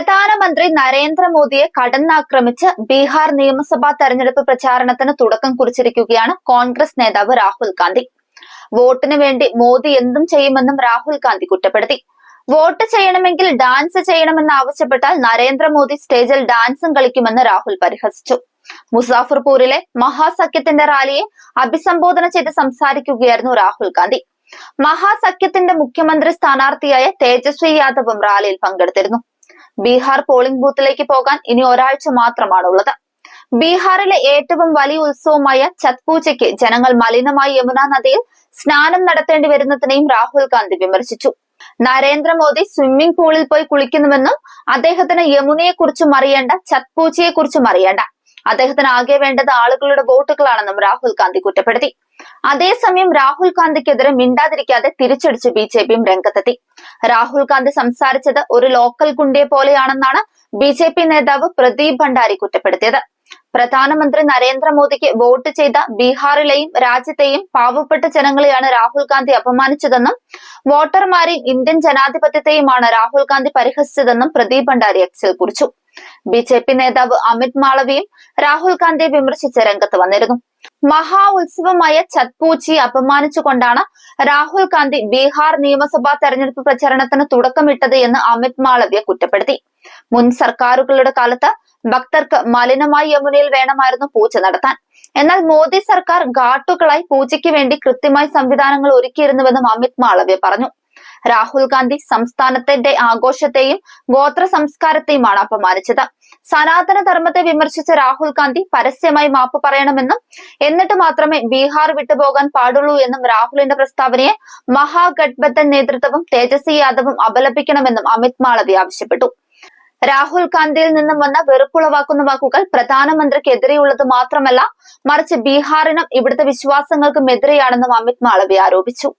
പ്രധാനമന്ത്രി നരേന്ദ്രമോദിയെ കടന്നാക്രമിച്ച് ബീഹാർ നിയമസഭാ തെരഞ്ഞെടുപ്പ് പ്രചാരണത്തിന് തുടക്കം കുറിച്ചിരിക്കുകയാണ് കോൺഗ്രസ് നേതാവ് രാഹുൽ ഗാന്ധി. വോട്ടിന് വേണ്ടി മോദി എന്തും ചെയ്യുമെന്നും രാഹുൽ ഗാന്ധി കുറ്റപ്പെടുത്തി. വോട്ട് ചെയ്യണമെങ്കിൽ ഡാൻസ് ചെയ്യണമെന്ന് ആവശ്യപ്പെട്ടാൽ നരേന്ദ്രമോദി സ്റ്റേജിൽ ഡാൻസും കളിക്കുമെന്ന് രാഹുൽ പരിഹസിച്ചു. മുസാഫർപൂരിലെ മഹാസഖ്യത്തിന്റെ റാലിയെ അഭിസംബോധന ചെയ്ത് സംസാരിക്കുകയായിരുന്നു രാഹുൽ ഗാന്ധി. മഹാസഖ്യത്തിന്റെ മുഖ്യമന്ത്രി സ്ഥാനാർത്ഥിയായ തേജസ്വി യാദവും റാലിയിൽ പങ്കെടുത്തിരുന്നു. ബീഹാർ പോളിംഗ് ബൂത്തിലേക്ക് പോകാൻ ഇനി ഒരാഴ്ച മാത്രമാണ് ഉള്ളത് ബീഹാറിലെ ഏറ്റവും വലിയ ഉത്സവമായ ഛത് പൂജയ്ക്ക് ജനങ്ങൾ മലിനമായ യമുന നദിയിൽ സ്നാനം നടത്തേണ്ടി വരുന്നതിനെയും രാഹുൽ ഗാന്ധി വിമർശിച്ചു. നരേന്ദ്രമോദി സ്വിമ്മിംഗ് പൂളിൽ പോയി കുളിക്കുന്നുവെന്നും അദ്ദേഹത്തിന് യമുനയെ കുറിച്ചും അറിയേണ്ട ഛത് പൂജയെ കുറിച്ചും അറിയേണ്ട. അദ്ദേഹത്തിന് ആകെ വേണ്ടത് ആളുകളുടെ വോട്ടുകളാണെന്നും രാഹുൽ ഗാന്ധി കുറ്റപ്പെടുത്തി. അതേസമയം രാഹുൽ ഗാന്ധിക്കെതിരെ മിണ്ടാതിരിക്കാതെ തിരിച്ചടിച്ച് ബി ജെ പിയും രംഗത്തെത്തി. രാഹുൽ ഗാന്ധി സംസാരിച്ചത് ഒരു ലോക്കൽ ഗുണ്ടയെ പോലെയാണെന്നാണ് ബി ജെ പി നേതാവ് പ്രദീപ് ഭണ്ഡാരി കുറ്റപ്പെടുത്തിയത്. പ്രധാനമന്ത്രി നരേന്ദ്രമോദിക്ക് വോട്ട് ചെയ്ത ബീഹാറിലെയും രാജ്യത്തെയും പാവപ്പെട്ട ജനങ്ങളെയാണ് രാഹുൽ ഗാന്ധി അപമാനിച്ചതെന്നും വോട്ടർമാരെയും ഇന്ത്യൻ ജനാധിപത്യത്തെയുമാണ് രാഹുൽ ഗാന്ധി പരിഹസിച്ചതെന്നും പ്രദീപ് ഭണ്ഡാരി എക്സിൽ കുറിച്ചു. ബി ജെ പി നേതാവ് അമിത് മാളവിയും രാഹുൽ ഗാന്ധിയെ വിമർശിച്ച് രംഗത്ത് വന്നിരുന്നു. മഹാ ഉത്സവമായ ഛത് പൂച്ചിയെ അപമാനിച്ചുകൊണ്ടാണ് രാഹുൽ ഗാന്ധി ബീഹാർ നിയമസഭാ തെരഞ്ഞെടുപ്പ് പ്രചരണത്തിന് തുടക്കമിട്ടത് എന്ന് അമിത് മാളവ്യ കുറ്റപ്പെടുത്തി. മുൻ സർക്കാരുകളുടെ കാലത്ത് ഭക്തർക്ക് മലിനമായ യമുനയിൽ വേണമായിരുന്നു പൂജ നടത്താൻ. എന്നാൽ മോദി സർക്കാർ ഘാട്ടുകളായി പൂജയ്ക്ക് വേണ്ടി കൃത്യമായി സംവിധാനങ്ങൾ ഒരുക്കിയിരുന്നുവെന്നും അമിത് മാളവ്യ പറഞ്ഞു. രാഹുൽ ഗാന്ധി സംസ്ഥാനത്തിന്റെ ആഘോഷത്തെയും ഗോത്ര സംസ്കാരത്തെയുമാണ് അപമാനിച്ചത്. സനാതന ധർമ്മത്തെ വിമർശിച്ച രാഹുൽ ഗാന്ധി പരസ്യമായി മാപ്പ് പറയണമെന്നും എന്നിട്ട് മാത്രമേ ബീഹാർ വിട്ടുപോകാൻ പാടുള്ളൂ എന്നും രാഹുലിന്റെ പ്രസ്താവനയെ മഹാഗഡ്ബന്ധൻ നേതൃത്വവും തേജസ്വി യാദവും അപലപിക്കണമെന്നും അമിത് മാളവി ആവശ്യപ്പെട്ടു. രാഹുൽ ഗാന്ധിയിൽ നിന്നും വന്ന വെറുപ്പുളവാക്കുന്ന വാക്കുകൾ പ്രധാനമന്ത്രിക്കെതിരെയുള്ളത് മാത്രമല്ല മറിച്ച് ബീഹാറിനും ഇവിടുത്തെ വിശ്വാസങ്ങൾക്കും എതിരെയാണെന്നും അമിത് മാളവി ആരോപിച്ചു.